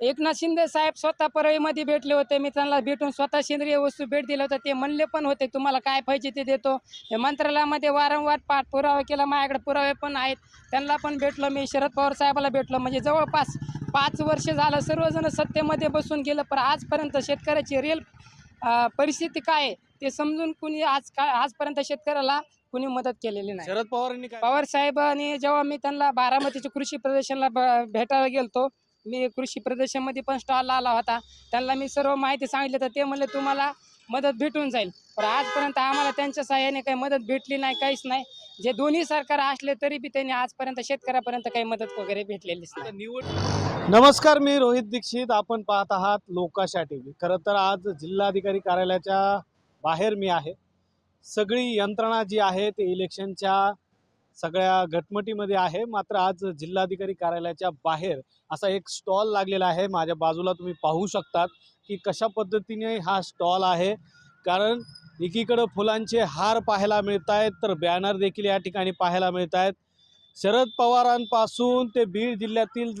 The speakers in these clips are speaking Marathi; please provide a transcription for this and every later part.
एकनाथ शिंदे साहेब स्वतः परळीमध्ये भेटले होते. मी त्यांना भेटून स्वतः सेंद्रिय वस्तू भेट दिलं होतं ते म्हणले पण होते तुम्हाला काय पाहिजे ते देतो? हे मंत्रालयामध्ये वारंवार पाठपुरावा केला. माझ्याकडे पुरावे पण आहेत. त्यांना पण भेटलो मी. शरद पवार साहेबाला भेटलो. म्हणजे जवळपास पाच वर्ष झालं सर्वजण सत्तेमध्ये बसून गेलं. पण आजपर्यंत शेतकऱ्याची रिअल परिस्थिती काय आहे ते समजून कुणी आज का आजपर्यंत शेतकऱ्याला कुणी मदत केलेली नाही. शरद पवारांनी पवार साहेबांनी जेव्हा मी त्यांना बारामतीच्या कृषी प्रदर्शनला भेटायला गेलतो मी कृषी प्रदर्शनमध्ये पण स्टॉल आला होता. त्यांना मी सर्व माहिती सांगितली तर ते म्हणले तुम्हाला मदत भेटून जाईल. पण आजपर्यंत आम्हाला त्यांच्या सहाय्याने काही मदत भेटली नाही काहीच नाही. जे दोन्ही सरकार असले तरी बी त्यांनी आजपर्यंत शेतकऱ्यापर्यंत काही मदत वगैरे भेटलेलीच नाही. निवड नमस्कार मी रोहित दीक्षित. आपण पाहत आहात लोकाशा टी व्ही खरं तर आज जिल्हाधिकारी कार्यालयाच्या बाहेर मी आहे. सगळी यंत्रणा जी आहे ते इलेक्शनच्या सगळ्या घटमटीमध्ये आहे. मात्र आज जिल्हाधिकारी कार्यालयाच्या बाहेर असा एक स्टॉल लागलेला आहे. माझ्या बाजूला तुम्ही पाहू शकतात की कशा पद्धतीने हा स्टॉल आहे. कारण एकीकडं फुलांचे हार पाहायला मिळत आहेत तर बॅनर देखील या ठिकाणी पाहायला मिळत आहेत. शरद पवारांपासून ते बीड जिल्ह्यातील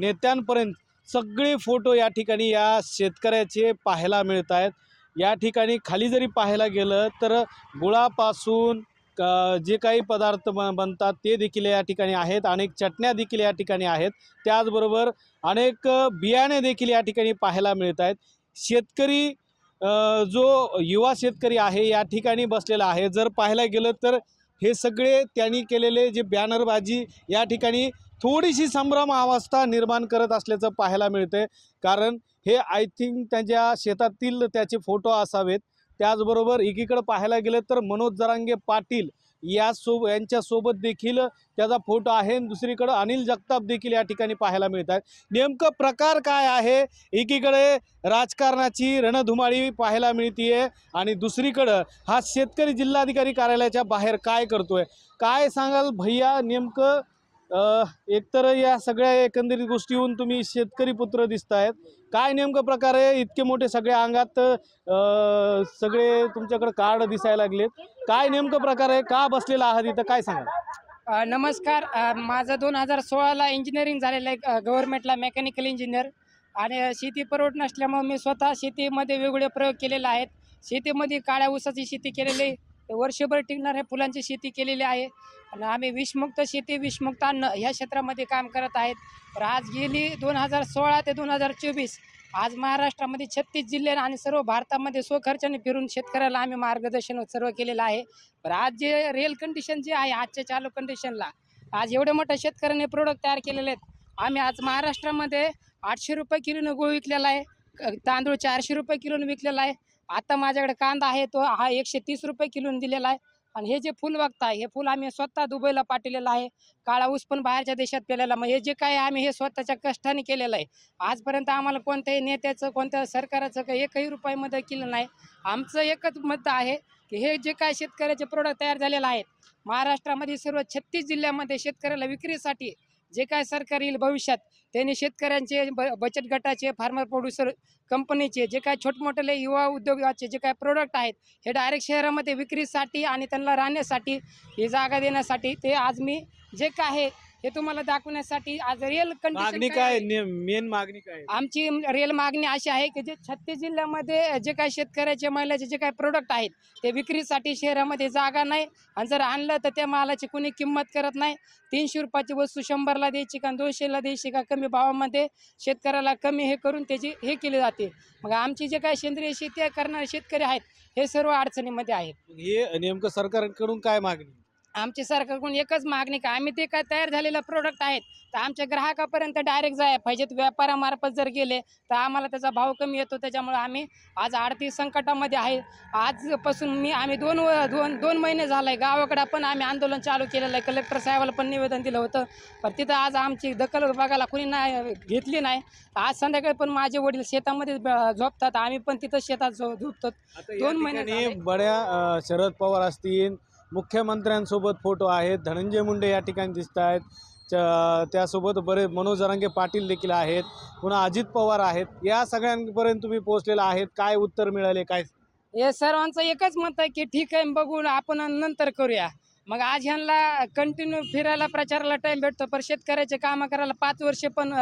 नेत्यांपर्यंत सगळे फोटो या ठिकाणी या शेतकऱ्याचे पाहायला मिळत आहेत. या ठिकाणी खाली जरी पाहायला गेलं तर गुळापासून जे काही पदार्थ ब बनतात ते देखील या ठिकाणी आहेत. अनेक चटण्या देखील या ठिकाणी आहेत. त्याचबरोबर अनेक बियाणे देखील या ठिकाणी पाहायला मिळत आहेत. शेतकरी जो युवा शेतकरी आहे या ठिकाणी बसलेला आहे. जर पाहायला गेलं तर हे सगळे त्यांनी केलेले जे बॅनरबाजी या ठिकाणी थोडीशी संभ्रम अवस्था निर्माण करत असल्याचं पाहायला मिळतं कारण हे आय थिंक त्यांच्या शेतातील त्याचे फोटो असावेत. त्याचबरोबर एकीकडं पाहायला गेलं तर मनोज जरांगे पाटील या सोब यांच्यासोबत देखील त्याचा फोटो आहे. आणि दुसरीकडं अनिल जगताप देखील या ठिकाणी पाहायला मिळत आहेत. नेमकं प्रकार काय आहे? एकीकडे राजकारणाची रणधुमाळी पाहायला मिळतीये आणि दुसरीकडं हा शेतकरी जिल्हाधिकारी कार्यालयाच्या बाहेर काय करतोय? काय सांगाल भैया नेमकं एकतर या सगळ्या एकंदरीत गोष्टीहून तुम्ही शेतकरी पुत्र दिसत आहेत काय नेमकं प्रकार आहे? इतके मोठे सगळ्या अंगात सगळे तुमच्याकडे कार्ड दिसायला लागलेत. काय नेमकं प्रकार आहे? का बसलेला आहात इथं? काय सांगा नमस्कार. माझं दोन हजार सोळाला इंजिनिअरिंग झालेलं आहे गव्हर्नमेंटला मेकॅनिकल इंजिनियर आणि शेती परवड नसल्यामुळे मी स्वतः शेतीमध्ये वेगवेगळे प्रयोग केलेले आहेत. शेतीमध्ये काळ्या ऊसाची शेती केलेली वर्षभर टिकणार हे फुलांची शेती केलेली आहे. आणि आम्ही विषमुक्त शेती विषमुक्त अन्न ह्या क्षेत्रामध्ये काम करत आहेत. तर आज गेली दोन हजार सोळा ते दोन हजार चोवीस. आज महाराष्ट्रामध्ये छत्तीस जिल्हे आणि सर्व भारतामध्ये स्वखर्चाने फिरून शेतकऱ्याला आम्ही मार्गदर्शन सर्व केलेलं आहे. तर आज जे रेल कंडिशन जे आहे आजच्या चालू कंडिशनला आज एवढे मोठ्या शेतकऱ्याने प्रोडक्ट तयार केलेले आहेत. आम्ही आज महाराष्ट्रामध्ये आठशे रुपये किलोनं गूळ विकलेला आहे. तांदूळ चारशे रुपये किलोनं विकलेला आहे. आता माझ्याकडे कांदा आहे तो हा एकशे तीस रुपये किलोनं दिलेला आहे. आणि हे जे फुल बघताय हे फुल आम्ही स्वतः दुबईला पाठवलेलं आहे. काळा ऊस पण बाहेरच्या देशात पेलेला. मग हे जे काय आम्ही हे स्वतःच्या कष्टाने केलेलं आहे आजपर्यंत आम्हाला कोणत्याही नेत्याचं कोणत्या सरकाराचं काही एकही रुपये मदत केलं नाही. आमचं एकच मत आहे की हे जे काय शेतकऱ्याचे प्रोडक्ट तयार झालेले आहेत महाराष्ट्रामध्ये सर्व छत्तीस जिल्ह्यामध्ये शेतकऱ्याला विक्रीसाठी जे काय सरकार येईल भविष्यात त्यांनी शेतकऱ्यांचे ब बचत गटाचे फार्मर प्रोड्युसर कंपनीचे जे काय छोटमोठे युवा उद्योगाचे जे काय प्रोडक्ट आहेत हे डायरेक्ट शहरामध्ये विक्रीसाठी आणि त्यांना राहण्यासाठी ही जागा देण्यासाठी ते आज मी जे काय आहे हे तुम्हाला दाखवण्यासाठी आज रिअल मागणी काय मेन मागणी काय आमची रिअल मागणी अशी आहे की जे छत्तीस जिल्ह्यामध्ये जे काही शेतकऱ्याचे महिलाचे जे काही प्रोडक्ट आहेत ते विक्रीसाठी शहरामध्ये जागा नाही. आणि जर आणलं तर त्या मालाची कुणी किंमत करत नाही. तीनशे रुपयाची वस्तू शंभरला द्यायची का दोनशेला द्यायची का कमी भावामध्ये शेतकऱ्याला कमी हे करून त्याची हे केली जाते. मग आमची जे काही सेंद्रिय शेती करणारे शेतकरी आहेत हे सर्व अडचणीमध्ये आहेत. हे नेमकं सरकारकडून काय मागणी? आमची सरकारकडून एकच मागणी का? आम्ही ते काय तयार झालेलं प्रोडक्ट आहेत तर आमच्या ग्राहकापर्यंत डायरेक्ट जाय पाहिजेत. व्यापारामार्फत जर गेले तर आम्हाला त्याचा भाव कमी येतो. त्याच्यामुळे आम्ही आज आर्थिक संकटामध्ये आहे. आजपासून मी आम्ही दोन दोन दोन महिने झालं आहे गावाकडं पण आम्ही आंदोलन चालू केलेलं आहे. कलेक्टर साहेबाला पण निवेदन दिलं होतं. पण तिथं आज आमची दखल बघायला कोणी नाही घेतली नाही. आज संध्याकाळी पण माझे वडील शेतामध्ये झोपतात. आम्ही पण तिथं शेतात झो- झोपतो. दोन महिने. बड्या शरद पवार असतील मुख्यमंत्र्यांसोबत फोटो आहेत. धनंजय मुंडे या ठिकाणी दिसत आहेत. त्यासोबत बरे मनोज जरांगे पाटील देखील आहेत. पुन्हा अजित पवार आहेत. या सगळ्यांपर्यंत तुम्ही पोहोचलेला आहेत. काय उत्तर मिळाले? काय? हे सर्वांचं एकच मत आहे की ठीक आहे बघून आपण नंतर करूया. मग आज ह्यांना कंटिन्यू फिरायला प्रचाराला टाइम भेटतो पण शेतकऱ्याचे कामं करायला पाच वर्ष पण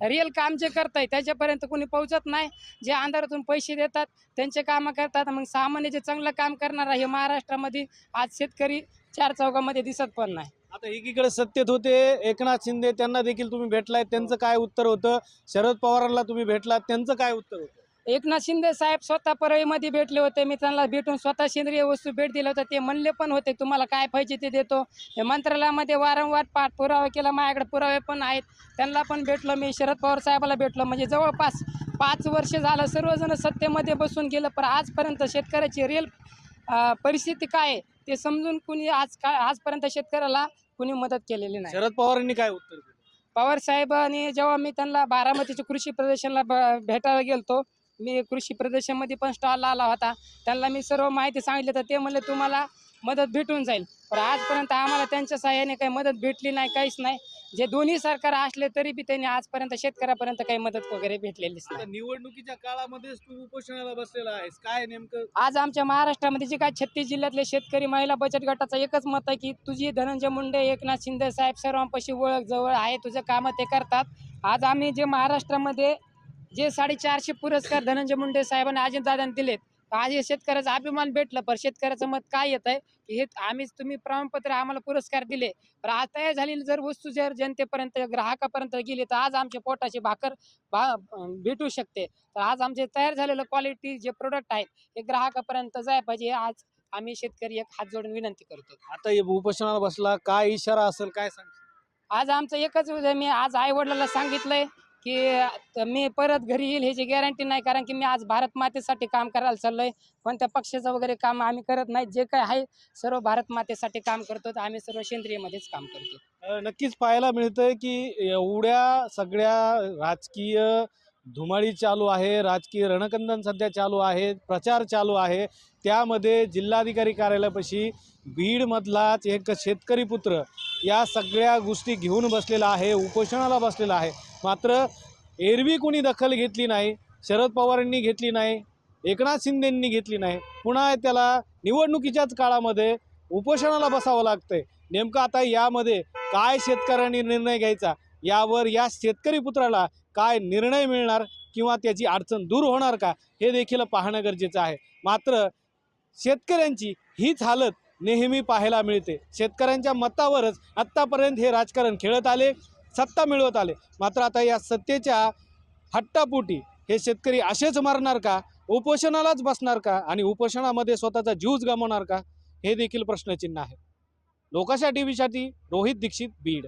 रिअल काम जे करताय त्याच्यापर्यंत कोणी पोहोचत नाही. जे अंधारातून पैसे देतात त्यांचे कामं करतात. मग सामान्य जे चांगलं काम करणार आहे महाराष्ट्रामध्ये आज शेतकरी चार चौकामध्ये दिसत पण नाही. आता एकीकडे सत्तेत होते एकनाथ शिंदे त्यांना देखील तुम्ही भेटलाय. त्यांचं काय उत्तर होतं? शरद पवारांना तुम्ही भेटलात त्यांचं काय उत्तर होतं? एकनाथ शिंदे साहेब स्वतः परळीमध्ये भेटले होते. मी त्यांना भेटून स्वतः सेंद्रिय वस्तू भेट दिलं होतं ते म्हणले पण होते तुम्हाला काय पाहिजे ते देतो? हे मंत्रालयामध्ये वारंवार पाठपुरावा केला. माझ्याकडे पुरावे पण आहेत. त्यांना पण भेटलो मी. शरद पवार साहेबाला भेटलो. म्हणजे जवळपास पाच वर्ष झालं सर्वजण सत्तेमध्ये बसून गेलं. पण आजपर्यंत शेतकऱ्याची रिअल परिस्थिती काय आहे ते समजून कुणी आज का आजपर्यंत शेतकऱ्याला कुणी मदत केलेली नाही. शरद पवारांनी काय उत्तर दिलं? पवार साहेबांनी जेव्हा मी त्यांना बारामतीच्या कृषी प्रदर्शनला ब भेटायला गेलतो मी कृषी प्रदर्शनमध्ये पण स्टॉल आला होता. त्यांना मी सर्व माहिती सांगितली तर ते म्हणले तुम्हाला मदत भेटून जाईल. पण आजपर्यंत आम्हाला त्यांच्या सहाय्याने काही मदत भेटली नाही काहीच नाही. जे दोन्ही सरकार असले तरी बी त्यांनी आजपर्यंत शेतकऱ्यापर्यंत काही मदत वगैरे भेटलेलीच नाही. निवडणुकीच्या काळामध्येच तू उपोषणाला बसलेला आहेस. काय नेमकं? आज आमच्या महाराष्ट्रामध्ये जे काय छत्तीस जिल्ह्यातले शेतकरी महिला बचत गटाचं एकच मत आहे की तुझी धनंजय मुंडे एकनाथ शिंदे साहेब सर्वांपाशी ओळख जवळ आहे तुझं कामं ते करतात. आज आम्ही जे महाराष्ट्रामध्ये जे साडेचारशे पुरस्कार धनंजय मुंडे साहेबांनी अजितदादांनी दिलेत आज हे शेतकऱ्याचा अभिमान भेटलं पण शेतकऱ्याचं मत काय येत आहे? की हे आम्हीच तुम्ही प्रमाणपत्र आम्हाला पुरस्कार दिले पण आज तयार झालेली जर वस्तू जर जनतेपर्यंत ग्राहकापर्यंत गेली तर आज आमच्या पोटाची भाकर भा भेटू शकते. तर आज आमचे तयार झालेलं क्वालिटी जे प्रोडक्ट आहेत हे ग्राहकापर्यंत जाय पाहिजे. हे आज आम्ही शेतकरी एक हात जोडून विनंती करतो. आता हे उपोषणाला बसला काय इशारा असेल काय सांग आज आमचं एकच मी आज आई वडिलांना सांगितलंय की मी परत घरी येईल ह्याची गॅरंटी नाही कारण की मी आज भारत मातेसाठी काम करायला चाललोय. कोणत्या पक्षाचं वगैरे काम आम्ही करत नाही जे काय आहे सर्व भारत मातेसाठी काम करतो तर आम्ही सर्व सेंद्रियमध्येच काम करतो नक्कीच पाहायला मिळतंय की एवढ्या सगळ्या राजकीय धुमाळी चालू आहे राजकीय रणकंदन सध्या चालू आहे प्रचार चालू आहे. त्यामध्ये जिल्हाधिकारी कार्यालयापाशी बीडमधलाच एक शेतकरी पुत्र या सगळ्या गोष्टी घेऊन बसलेला आहे उपोषणाला बसलेला आहे. मात्र एरवी कोणी दखल घेतली नाही शरद पवारांनी घेतली नाही एकनाथ शिंदेंनी घेतली नाही. पुन्हा त्याला निवडणुकीच्याच काळामध्ये उपोषणाला बसावं लागतंय. नेमकं आता यामध्ये काय शेतकऱ्यांनी निर्णय घ्यायचा? यावर या शेतकरी पुत्राला काय निर्णय मिळणार किंवा त्याची अडचण दूर होणार का? हे देखील पाहणं गरजेचं आहे. मात्र शेतकऱ्यांची हीच हालत नेहमी पाहायला मिळते. शेतकऱ्यांच्या मतावरच आत्तापर्यंत हे राजकारण खेळत आले. सत्ता मिळवत आले. मात्र आता या सत्तेच्या हट्टापोटी हे शेतकरी असेच मारणार का? उपोषणालाच बसणार का? आणि उपोषणामध्ये स्वतःचा जीवच गमावणार का? हे देखील प्रश्नचिन्ह आहे. लोकाशा टी व्हीसाठी रोहित दीक्षित बीड.